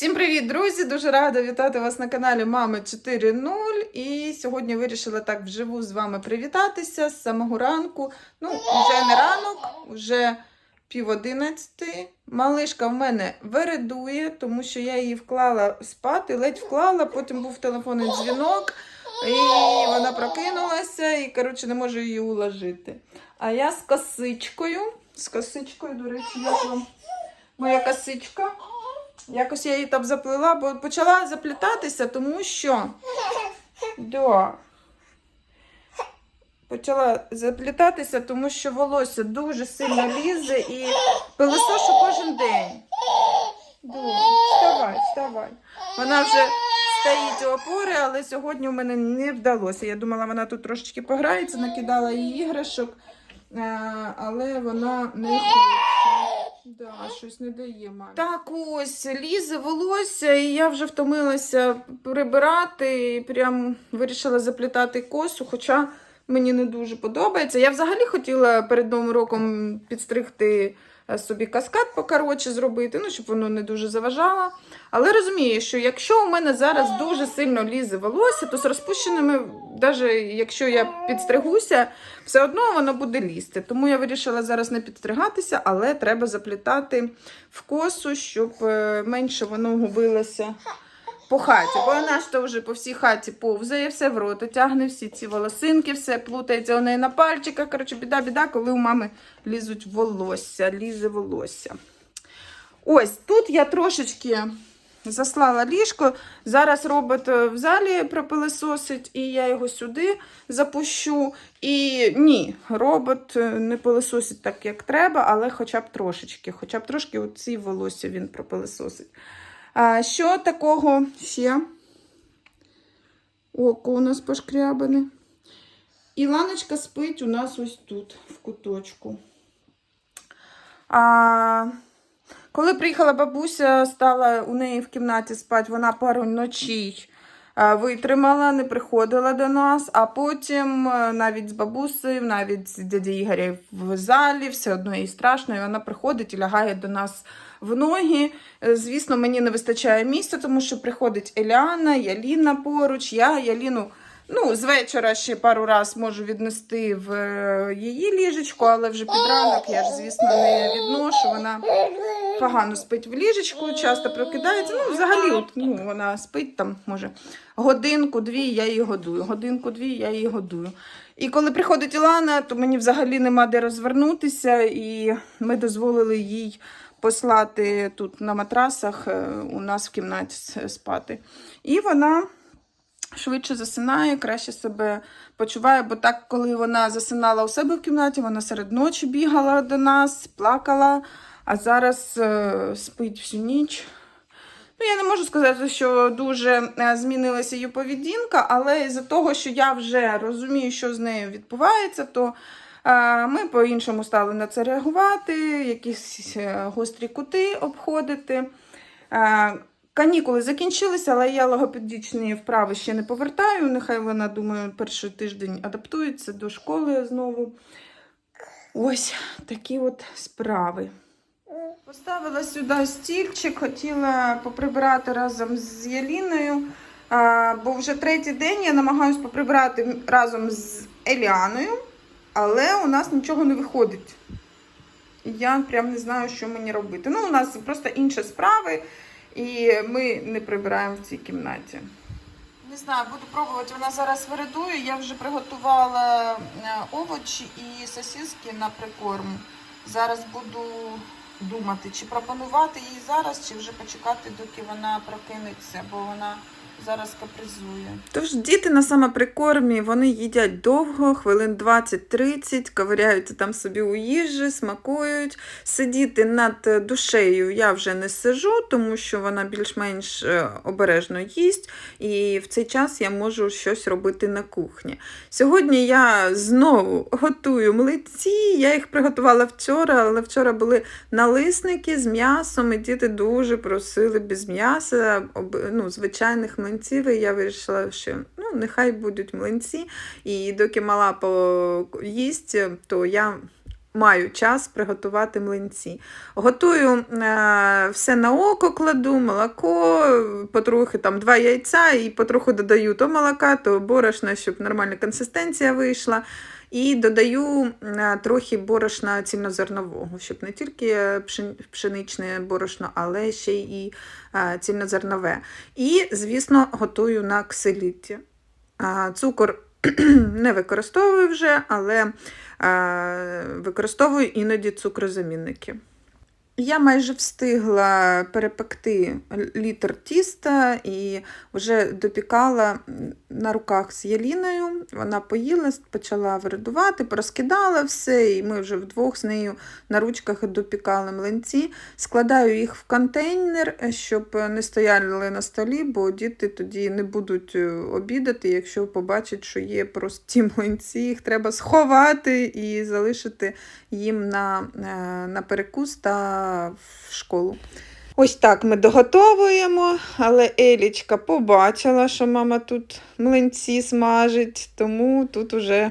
Всім привіт, друзі! Дуже рада вітати вас на каналі Мами 4.0. І сьогодні вирішила так вживу з вами привітатися з самого ранку. Ну, вже не ранок, вже пів одинадцяти. Малишка в мене вередує, тому що я її вклала спати, ледь вклала, потім був телефонний дзвінок, і вона прокинулася, і, коротше, не можу її уложити. А я з косичкою, з косичкою, до речі, як вам моя косичка. Якось я її там заплела, бо почала заплітатися, тому що да, почала заплітатися, тому що волосся дуже сильно лізе і пилисошу кожен день. Да, вставай, вставай. Вона вже стоїть у опори, але сьогодні в мене не вдалося. Я думала, вона тут трошечки пограється, накидала їй іграшок, е, але вона не хоче. Да, щось не дає мамі. Так ось лізе волосся, і я вже втомилася прибирати і прям вирішила заплітати косу, хоча мені не дуже подобається. Я взагалі хотіла перед новим роком підстригти собі каскад покоротше зробити, ну, щоб воно не дуже заважало. Але розумію, що якщо у мене зараз дуже сильно лізе волосся, то з розпущеними, навіть якщо я підстригуся, все одно воно буде лізти. Тому я вирішила зараз не підстригатися, але треба заплітати в косу, щоб е, менше воно губилося по хаті. Бо вона ж то вже по всій хаті повзає, все в рота, тягне всі ці волосинки, все плутається у неї на пальчиках. Коротше, біда-біда, коли у мами лізуть волосся, лізе волосся. Ось тут я трошечки заслала ліжко. Зараз робот е, в залі пропилисосить, і я його сюди запущу. І ні, робот е, не пилисосить так, як треба, але хоча б трошечки. Хоча б трошки оці волосся він пропилисосить. А що такого ще? Око у нас пошкрябане. І ланочка спить у нас ось тут, в куточку. А, коли приїхала бабуся, стала у неї в кімнаті спати, вона пару ночей витримала, не приходила до нас, а потім навіть з бабусею, навіть з дяді Ігоря в залі, все одно їй страшно, і вона приходить і лягає до нас в ноги. Е, Звісно, мені не вистачає місця, тому що приходить Еліана, Яліна поруч. Я Яліну ну, з вечора ще пару раз можу віднести в е, її ліжечку, але вже під ранок я ж, звісно, не відношу. Вона погано спить в ліжечку, часто прокидається. Ну, взагалі, от, ну, вона спить там, може, годинку-дві я її годую. Годинку-дві я її годую. І коли приходить Ілана, то мені взагалі нема де розвернутися, і ми дозволили їй послати тут на матрасах е, у нас в кімнаті спати. І вона швидше засинає, краще себе почуває, бо так, коли вона засинала у себе в кімнаті, вона серед ночі бігала до нас, плакала, а зараз е, спить всю ніч. Ну, я не можу сказати, що дуже е, змінилася її поведінка, але із-за того, що я вже розумію, що з нею відбувається, то ми по-іншому стали на це реагувати, якісь е, гострі кути обходити. Канікули закінчилися, але я логопедичні вправи ще не повертаю. Нехай вона, думаю, перший тиждень адаптується до школи знову. Ось такі от справи. Поставила сюди стільчик, хотіла поприбирати разом з Яліною, бо вже третій день я намагаюся поприбирати разом з Еліаною, але у нас нічого не виходить. Я прям не знаю, що мені робити. Ну, у нас просто інші справи, і ми не прибираємо в цій кімнаті. Не знаю, буду пробувати. Вона зараз виридує. Я вже приготувала е, овочі і сосиски на прикорм. Зараз буду думати, чи пропонувати їй зараз, чи вже почекати, доки вона прокинеться, бо вона зараз капризує. Тож діти на самоприкормі, вони їдять довго, хвилин 20-30, ковиряються там собі у їжі, смакують. Сидіти над душею я вже не сижу, тому що вона більш-менш е, обережно їсть, і в цей час я можу щось робити на кухні. Сьогодні я знову готую млиці. Я їх приготувала вчора, але вчора були налисники з м'ясом, і діти дуже просили без м'яса, ну, звичайних млинців. І я вирішила, що ну, нехай будуть млинці. І доки мала поїсть, то я маю час приготувати млинці. Готую е, все на око кладу, молоко, потрохи там два яйця і потроху додаю то молока, то борошна, щоб нормальна консистенція вийшла. І додаю е, трохи борошна цільнозернового, щоб не тільки пшеничне борошно, але ще і е, цільнозернове. І, звісно, готую на ксиліті. Цукор не використовую вже, але е, використовую іноді цукрозамінники. Я майже встигла перепекти літр тіста і вже допікала на руках з Яліною. Вона поїла, почала виридувати, порозкидала все, і ми вже вдвох з нею на ручках допікали млинці. Складаю їх в контейнер, щоб не стояли на столі, бо діти тоді не будуть е, обідати, якщо побачать, що є прості млинці. Їх треба сховати і залишити їм на, е, на перекус та в школу. Ось так ми доготовуємо, але Елічка побачила, що мама тут млинці смажить, тому тут уже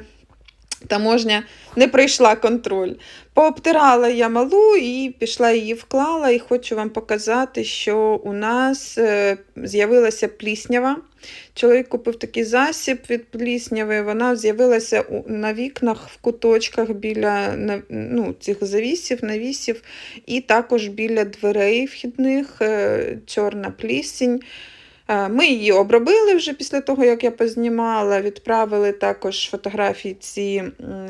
таможня не пройшла контроль. Пообтирала я малу і пішла її вклала, і хочу вам показати, що у нас е, з'явилася пліснява. Чоловік купив такий засіб від плісняви, вона з'явилася на вікнах в куточках біля ну, цих завісів, навісів, і також біля дверей вхідних, е, чорна плісінь. Е, Ми її обробили вже після того, як я познімала. Відправили також фотографії ці м,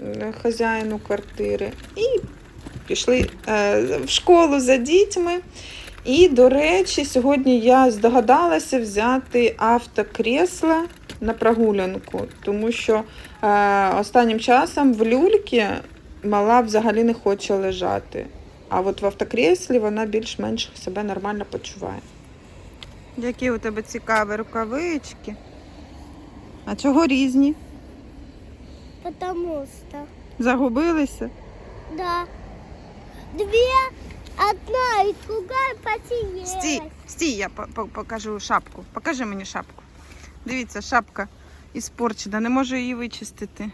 е, хазяїну квартири, і пішли е, в школу за дітьми. І, до речі, сьогодні я здогадалася взяти автокресло на прогулянку, тому що останнім часом в люльці мала взагалі не хоче лежати. А от в автокреслі вона більш-менш себе нормально почуває. Які у тебе цікаві рукавички. А чого різні? Потому что, Загубилися? да, две, одна и другая потерялась. Стій, стій, я по- по- покажу шапку. Покажи мені шапку. Дивіться, шапка іспорчена, не можу її вичистити.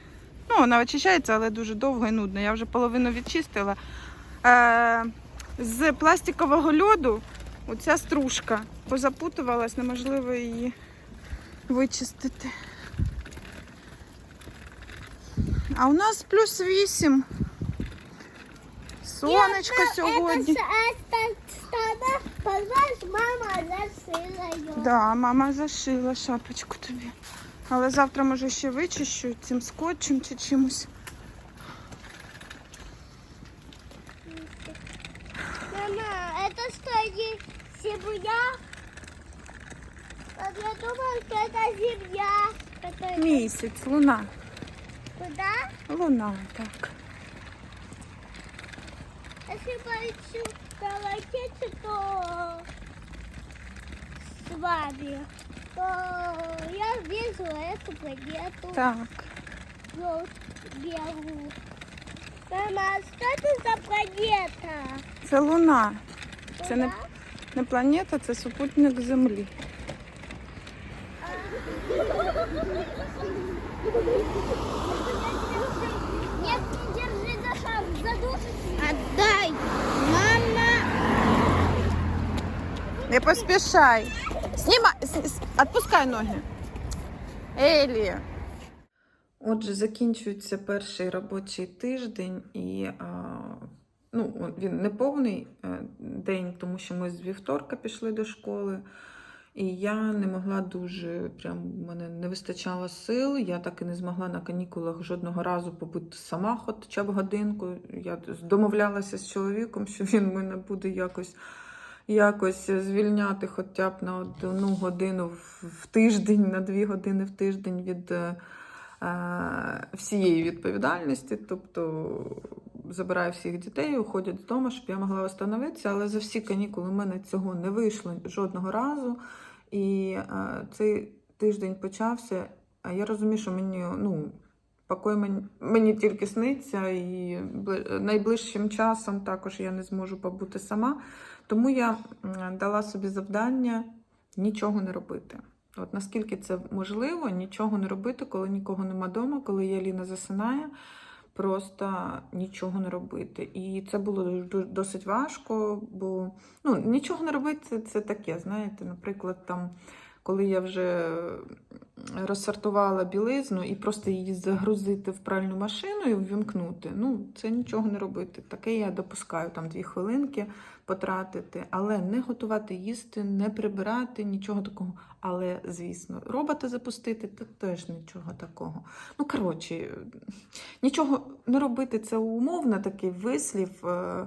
Ну, вона очищається, але дуже довго і нудно. Я вже половину відчистила. Е, з пластикового льоду оця стружка позапутувалась, неможливо її вичистити. А у нас плюс 8. Сонечко сьогодні. Это, это штана, понимаешь, мама зашила ее. Да, мама зашила шапочку тобі. Але завтра, може, ще вичищу цим скотчем чи чимось. Мама, это что, не Земля? Вот я думала, что это земля. которая- Місяць, луна. Куда? Луна, так. Если на ракете, то с вами, то я вижу эту планету. Так. Вот, белую. Мама, а что это за планета? Це луна. Це не? Не планета, це супутник Землі. Нет, не держи за шаг, задушишь. Отдай, мама. Не поспішай. Сніма, с- с- відпускай ноги. Елі. Отже, закінчується перший робочий тиждень, і а, ну, він не повний е, день, тому що ми з вівторка пішли до школи. І я не могла дуже, прям мене не вистачало сил. Я так і не змогла на канікулах жодного разу побути сама, хоча б годинку. Я домовлялася з чоловіком, що він мене буде якось, якось звільняти хоча б на одну годину в, в тиждень, на дві години в тиждень від е, е, всієї відповідальності. Тобто забираю всіх дітей, уходять додому, щоб я могла встановитися. Але за всі канікули в мене цього не вийшло жодного разу. І е, цей тиждень почався. А я розумію, що мені ну, покой мені, мені тільки сниться, і найближчим часом також я не зможу побути сама. Тому я дала собі завдання нічого не робити. От наскільки це можливо, нічого не робити, коли нікого нема вдома, коли Яліна засинає. Просто нічого не робити. І це було досить важко, бо ну, нічого не робити це, це таке. Знаєте, наприклад, там, коли я вже розсортувала білизну і просто її загрузити в пральну машину і ввімкнути. Ну, це нічого не робити. Таке я допускаю там дві хвилинки потратити, але не готувати їсти, не прибирати, нічого такого. Але, звісно, робота запустити, то теж нічого такого. Ну, коротше, нічого не робити це умовно такий вислів. е,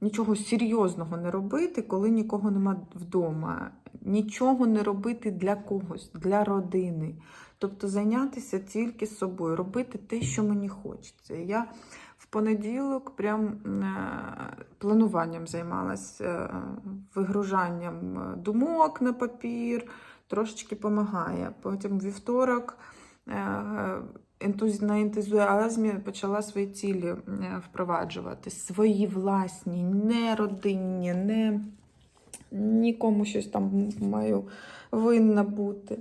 Нічого серйозного не робити, коли нікого нема вдома. Нічого не робити для когось, для родини. Тобто зайнятися тільки собою, робити те, що мені хочеться. Я понеділок прям е, плануванням займалася, е, вигружанням е, думок на папір, трошечки допомагає. Потім вівторок на ентузіазмі почала свої цілі впроваджувати. Свої власні, не родинні, не нікому щось там маю винна бути.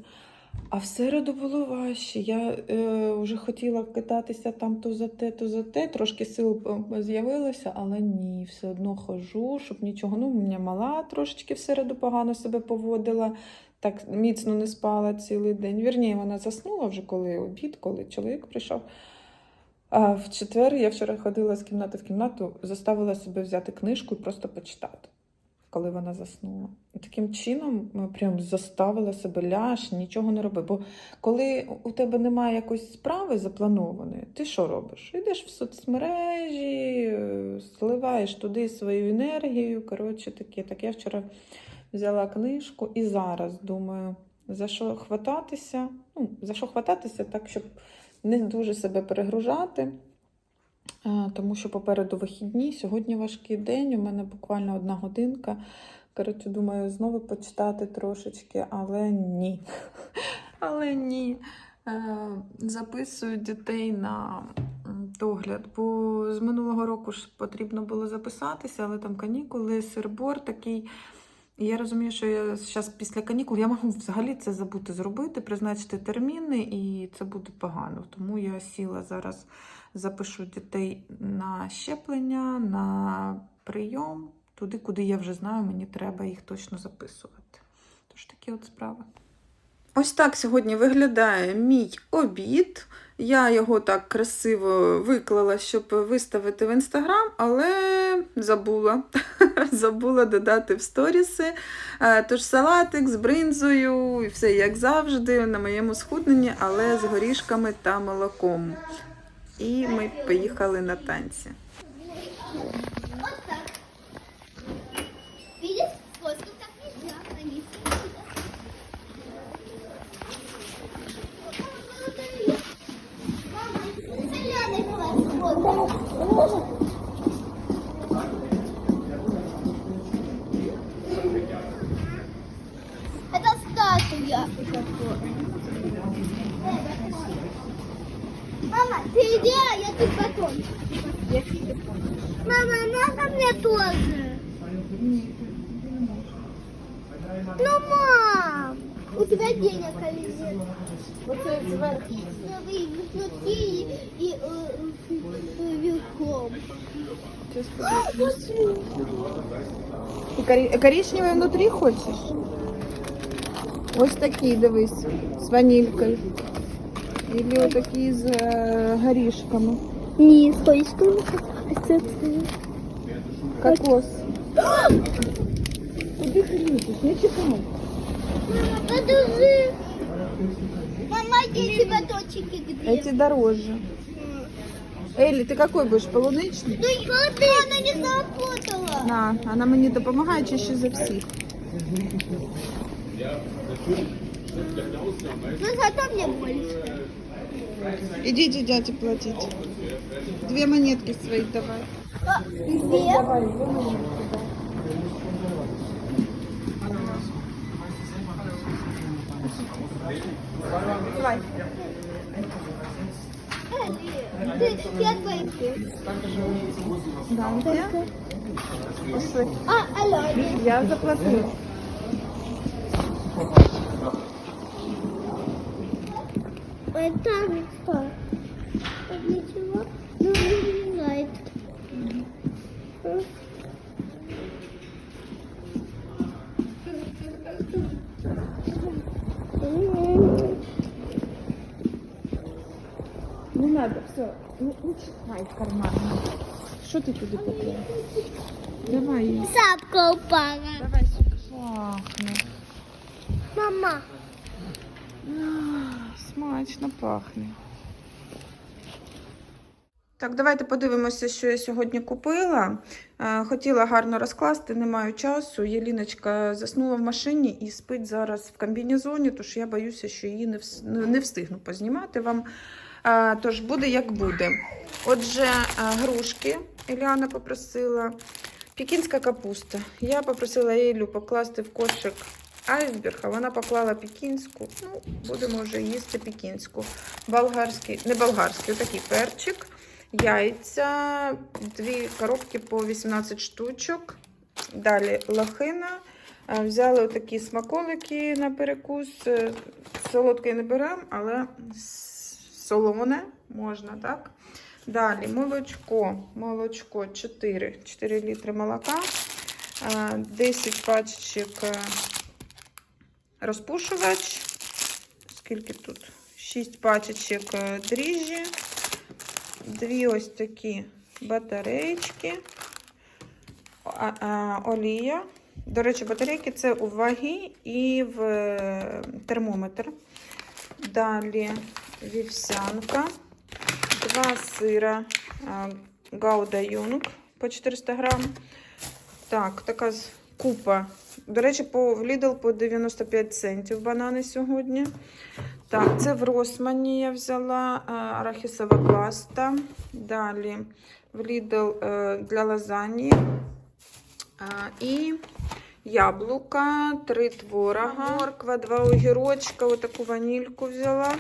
А в середу було важче. Я е, вже хотіла кидатися там то за те, то за те. Трошки сил е, з'явилося, але ні, все одно хожу, щоб нічого. Ну, мене мала трошечки в середу погано себе поводила. Так міцно не спала цілий день. Вірніше, вона заснула вже коли обід, коли чоловік прийшов. А в четвер я вчора ходила з кімнати в кімнату, заставила себе взяти книжку і просто почитати, коли вона заснула. Таким чином ми прям заставила себе ляж, нічого не роби. Бо коли у тебе немає якоїсь справи запланованої, ти що робиш? Йдеш в соцмережі, е, сливаєш туди свою енергію. Коротше, таке. Так я вчора взяла книжку і зараз думаю, за що хвататися. Ну, за що хвататися, так, щоб не дуже себе перегружати. Тому що попереду вихідні, сьогодні важкий день, у мене буквально одна годинка. Коротше, думаю, знову почитати трошечки, але ні. Але ні. Е, Записую дітей на догляд, бо з минулого року ж потрібно було записатися, але там канікули, сирбор такий. Я розумію, що я зараз після канікул я можу взагалі це забути зробити, призначити терміни, і це буде погано. Тому я сіла зараз, запишу дітей на щеплення, на прийом, туди, куди я вже знаю, мені треба їх точно записувати. Тож такі от справи. Ось так сьогодні виглядає мій обід. Я його так красиво виклала, щоб виставити в інстаграм, але забула. забула додати в сторіси. Е, Тож салатик з бринзою, і все як завжди, на моєму схудненні, але з горішками та молоком. І ми поїхали на танці. Мама, надо мне тоже. Ну, мам, у тебя денег лежит. Оце зверху. И внутри, и, и э, э, верхом. І коричневий внутрі хочеш? Ось такі, дивись, з ванількою. Ілі отакі з е, горішками. Не, стой, стой. Кокос. Куди ти лізеш? Не чекай. Мама, подожди. Мама, эти батончики где? Эти дороже. Елі, ти який будеш? Полуничний? Ну, смотри, она не запутала. На, вона мені допомагає чаще за всіх. Ну, зато мне больше. Ідіть, дяді платіть. Дві монетки свої давай. А, Две. Давай, дві монетки. Давай. Э, Ты, я твои. Данте. Пошли. А, алло. Я заплатила. Это пахне. Так, давайте подивимося, що я сьогодні купила. Е, Хотіла гарно розкласти, не маю часу. Єліночка заснула в машині і спить зараз в комбінезоні, тож я боюся, що її не, не встигну познімати вам. Е, Тож буде як буде. Отже, е, грушки Еліана попросила. Пекінська капуста. Я попросила Елю покласти в кошик айсберг, а вона поклала пекінську. Ну, будемо вже їсти пекінську. Болгарський, не болгарський, отакий перчик, яйця, дві коробки по 18 штучок. Далі лохина. Е, Взяли отакі смаколики на перекус. Е, Солодкий не беремо, але солоне можна, так? Далі молочко. Молочко 4, 4 літри молока. Е, 10 пачечок е, розпушувач. Скільки тут? 6 пачечок е, дріжджі. Дві ось такі а, Олія. До речі, батарейки це у ваги і в е, термометр. Далі вівсянка. Два сира Гауда Юнг по 400 грам. Так, така купа. До речі, по в Lidl по 95 центів банани сьогодні. Так, це в Росмані я взяла е, арахісова паста. Далі в Lidl е, для лазаньї. А, І яблука, три творога, морква, два огірочка, отаку ванільку взяла.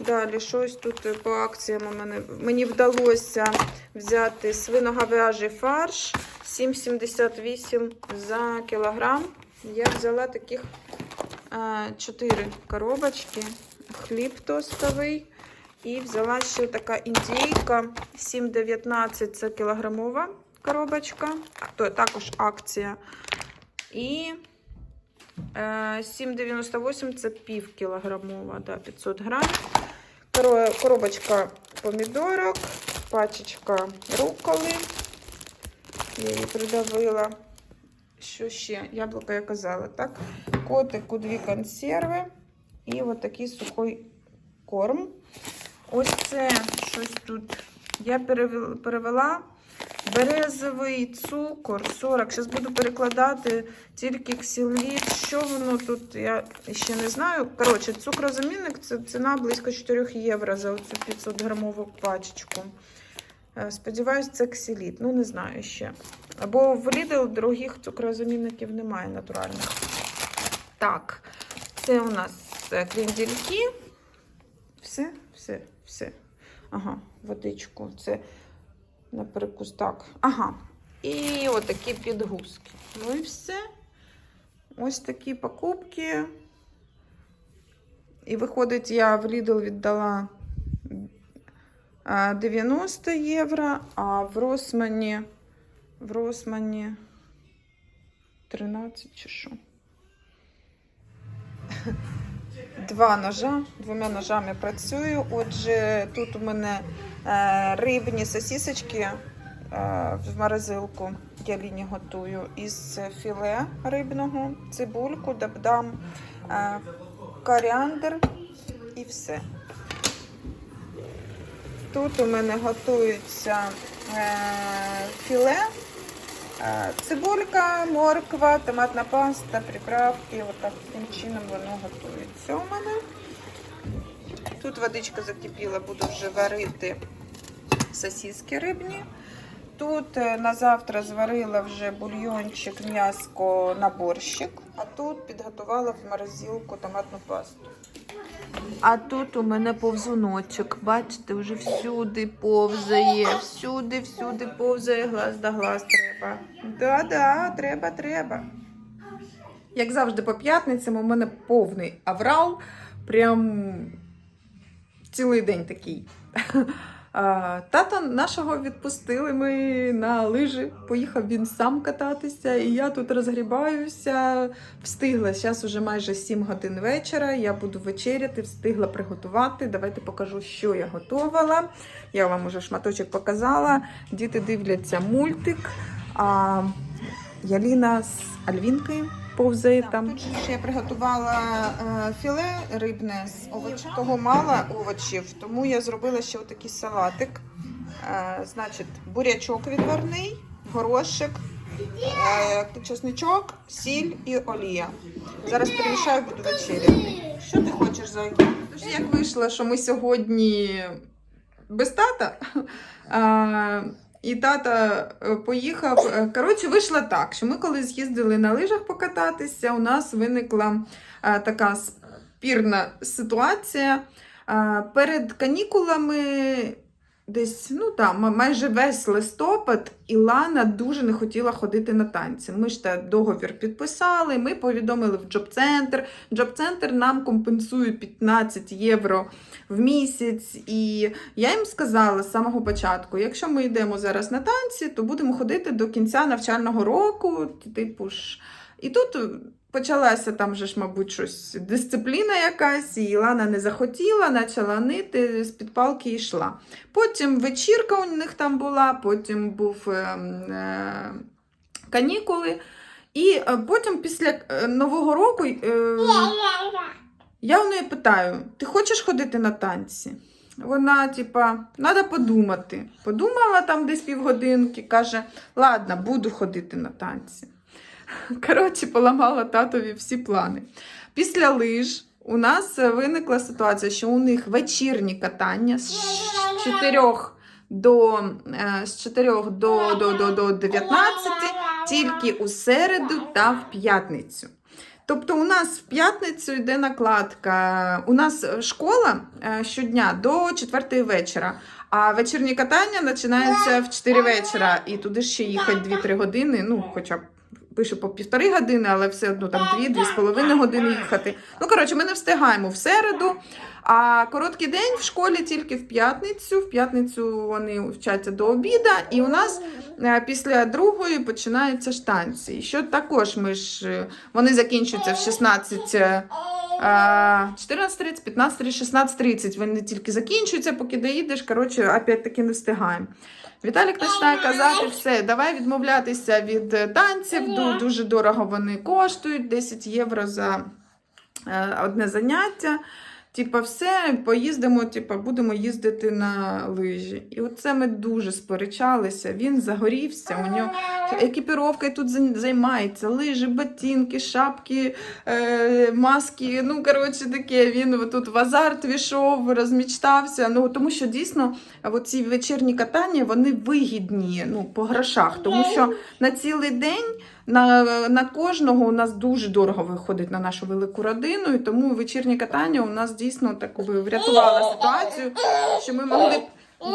Далі щось тут е, по акціям у мене. Мені вдалося взяти свиноговяжий фарш 7,78 за кілограм. Я взяла таких 4 коробочки, хліб тостовий. І взяла ще така індійка 7,19 це кілограмова коробочка, то також акція. І е, 7,98 це пів кілограмова, да, 500 грам. Коро- Коробочка помідорок, пачечка руколи. Я її придавила. Що ще? Яблука я казала, так? Котику дві консерви і от такий сухий корм. Ось це щось тут. Я перевела березовий цукор 40. Зараз буду перекладати тільки ксіліт. Що воно тут, я ще не знаю. Коротше, цукрозамінник це ціна близько 4 євро за оцю 500 грамову пачечку. Е, Сподіваюсь, це ксіліт. Ну, не знаю ще. Бо в Lidl дорогих цукрозамінників немає натуральних. Так, це у нас е, крендельки. Все, все, все. Ага, водичку. Це на. Так. Ага. І отакі підгузки. Ну і все. Ось такі покупки. І виходить, я в Lidl віддала 90 євро, а в Росмані, в Росмані 13 чи що. Два ножа, двома ножами працюю. Отже, тут у мене е, рибні сосісочки е, в морозилку. Я ліні готую із філе рибного, цибульку, додам е, коріандр і все. Тут у мене готується е, філе, е, цибулька, морква, томатна паста, приправки. Таким чином воно готується у мене. Тут водичка закипіла, буду вже варити сосиски рибні. Тут е, на завтра зварила вже бульйончик, м'яско на борщик, а тут підготувала в морозилку томатну пасту. А тут у мене повзуночок. Бачите, вже всюди повзає, всюди, всюди повзає, глаз да глаз треба. Да-да, треба, треба. Як завжди, по п'ятницям у мене повний аврал. Прям цілий день такий. Тата нашого відпустили ми на лижі. Поїхав він сам кататися, і я тут розгрібаюся. Встигла. Зараз уже майже 7 годин вечора. Я буду вечеряти, встигла приготувати. Давайте покажу, що я готувала. Я вам уже шматочок показала. Діти дивляться мультик. А Яліна з Альвінкою повзає там. Тут же ще я приготувала е, філе рибне з овочів. Того мало овочів, тому я зробила ще отакий салатик. Е, значить, бурячок відварний, горошек, е, чесничок, сіль і олія. Зараз перемішаю, буду вечеряти. Що ти хочеш, зайка? Тож як вийшло, що ми сьогодні без тата. і тата е, поїхав. Е, Коротше, вийшло так, що ми коли з'їздили на лижах покататися, у нас виникла е, така спірна ситуація. Перед канікулами. Десь, ну там, майже весь листопад Ілана дуже не хотіла ходити на танці. Ми ж та договір підписали, ми повідомили в джоб-центр. Джоб-центр нам компенсує 15 євро в місяць. І я їм сказала з самого початку: якщо ми йдемо зараз на танці, то будемо ходити до кінця навчального року. Типу ж. І тут почалася там же ж, мабуть, щось дисципліна якась, і Ілана не захотіла, почала нити, з під палки йшла. Потім вечірка у них там була, потім був е, е, канікули. І е, потім після е, Нового року е, я у неї питаю: ти хочеш ходити на танці? Вона, типа, треба подумати. Подумала там десь півгодинки, каже: ладно, буду ходити на танці. Коротше, поламала татові всі плани. Після лиж у нас е, виникла ситуація, що у них вечірні катання з 4 до, е, з 4 до, до, до, до 19, тільки у середу та в п'ятницю. Тобто у нас в п'ятницю йде накладка. У нас школа е, щодня до 4 вечора, а вечірні катання починаються в 4 вечора, і туди ще їхати 2-3 години, ну, хоча б пише по півтори години, але все одно там 2-2,5 години їхати. Ну, коротше, ми не встигаємо в середу. А короткий день в школі тільки в п'ятницю. В п'ятницю вони вчаться до обіда, і у нас е, після другої починаються штанці. Що також ми ж е, вони закінчуються в 16. е, е, 14.30, 15.30, 16.30. Вони тільки закінчуються, поки доїдеш. Коротше, опять-таки не встигаємо. Віталік починає казати, все, давай відмовлятися від е, танців. Дуже дорого вони коштують, 10 євро за одне заняття. Типа, все, поїздимо, типа, будемо їздити на лижі. І оце ми дуже сперечалися. Він загорівся, у нього екіпіровка тут займається, лижі, ботинки, шапки, е, маски. Ну, коротше, таке. Він тут в азарт війшов, розмічтався. Ну, тому що дійсно ці вечірні катання вони вигідні ну, по грошах, тому що на цілий день. На, на кожного у нас дуже дорого виходить на нашу велику родину, і тому вечірні катання у нас дійсно так би врятувало ситуацію, що ми могли б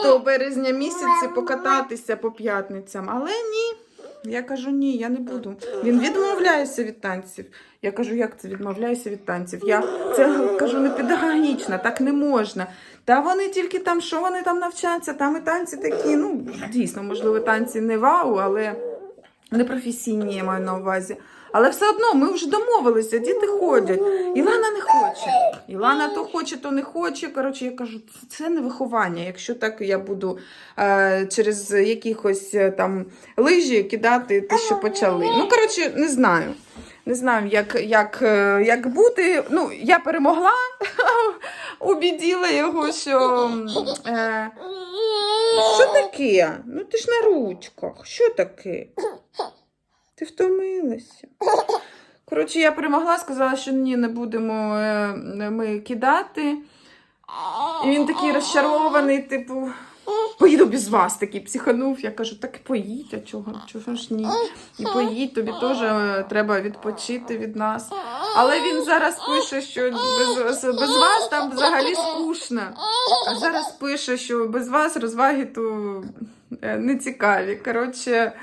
до березня місяці покататися по п'ятницям. Але ні. Я кажу, ні, я не буду. Він відмовляється від танців. Я кажу, як це відмовляюся від танців? Я це кажу не педагогічно, так не можна. Та вони тільки там, що вони там навчаться, там і танці такі. Ну, дійсно, можливо, танці не вау, але непрофесійні я маю на увазі. Але все одно ми вже домовилися, діти ходять. Ілана не хоче. Ілана то хоче, то не хоче. Коротше, я кажу, це- не виховання. Якщо так я буду е, через якихось е, там лижі кидати те, що почали. Ну, коротше, не знаю. Не знаю, як, як, е, як бути. Ну, я перемогла, убіділа його, що. Е, що таке? Ну ти ж на ручках. Що таке? Ти втомилася. Коротше, я перемогла, сказала, що ні, не будемо е, ми кидати. І він такий розчарований, типу, поїду без вас, такий психанув. Я кажу, так поїдь, а чого, чого ж ні? І поїдь, тобі теж е, треба відпочити від нас. Але він зараз пише, що без, без вас там взагалі скучно. А зараз пише, що без вас розваги то е, не цікаві. Коротше,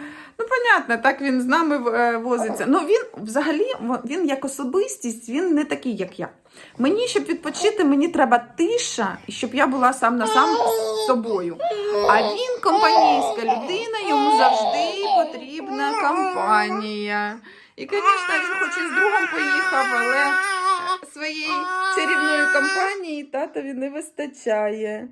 Ну, понятно, так він з нами е, возиться. Ну він взагалі він як особистість, він не такий, як я. Мені, щоб відпочити, мені треба тиша, щоб я була сам на сам з собою. А він компанійська людина, йому завжди потрібна компанія. І, звісно, він хоч і з другом поїхав, але своєї чарівної компанії татові не вистачає.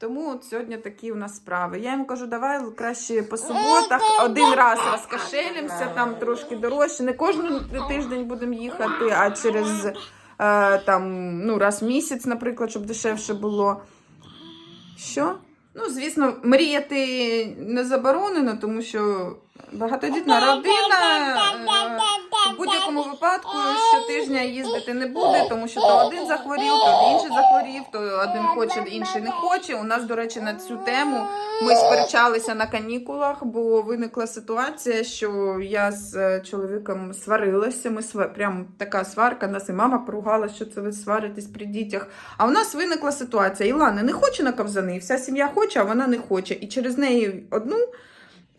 Тому от сьогодні такі у нас справи. Я їм кажу, давай краще по суботах один раз розкошелимося, там трошки дорожче. Не кожен тиждень будемо їхати, а через е, там, ну, раз в місяць, наприклад, щоб дешевше було. Що? Ну, звісно, мріяти не заборонено, тому що багатодітна родина е, в будь-якому випадку щотижня їздити не буде, тому що то один захворів, то інший захворів, то один хоче, інший не хоче. У нас, до речі, на цю тему ми сперечалися на канікулах, бо виникла ситуація, що я з е, чоловіком сварилася. Ми сва... прям така сварка, нас і мама поругала, що це ви сваритесь при дітях. А у нас виникла ситуація. Ілана не хоче на ковзани, вся сім'я хоче, а вона не хоче. І через неї одну.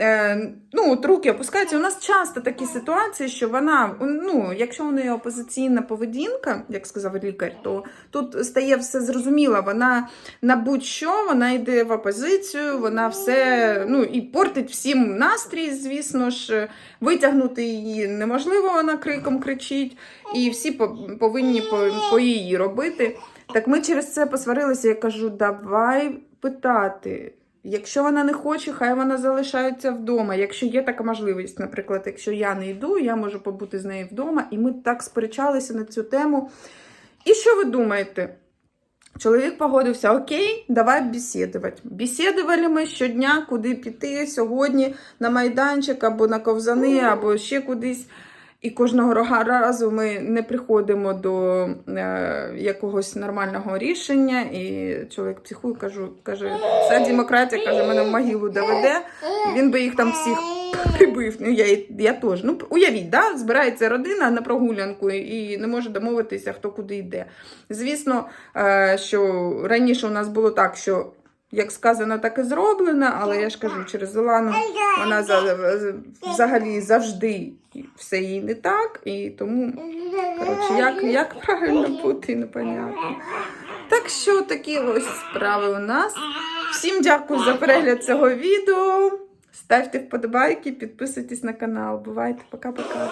Е, ну, от руки опускаються. У нас часто такі ситуації, що вона, ну, якщо у неї опозиційна поведінка, як сказав лікар, то тут стає все зрозуміло. Вона на будь-що вона йде в опозицію, вона все ну, і портить всім настрій, звісно ж. Витягнути її неможливо, вона криком кричить, і всі по- повинні по, по її робити. Так ми через це посварилися. Я кажу, давай питати. Якщо вона не хоче, хай вона залишається вдома. Якщо є така можливість, наприклад, якщо я не йду, я можу побути з нею вдома, і ми так сперечалися на цю тему. І що ви думаєте? Чоловік погодився, окей, давай бесідувати. Бесідували ми щодня, куди піти сьогодні на майданчик або на ковзани, або ще кудись. І кожного разу ми не приходимо до е, якогось нормального рішення. І чоловік психує, кажу, каже, ця демократія каже, мене в могилу доведе. Він би їх там всіх прибив. Ну, я, я теж. Ну, уявіть, да? збирається родина на прогулянку і не може домовитися, хто куди йде. Звісно, е, що раніше у нас було так, що. Як сказано, так і зроблено, але я ж кажу, через Олану вона за- взагалі завжди все їй не так, і тому коротше, як, як правильно бути, непонятно. Так що такі ось справи у нас. Всім дякую за перегляд цього відео. Ставте вподобайки, підписуйтесь на канал. Бувайте, пока-пока.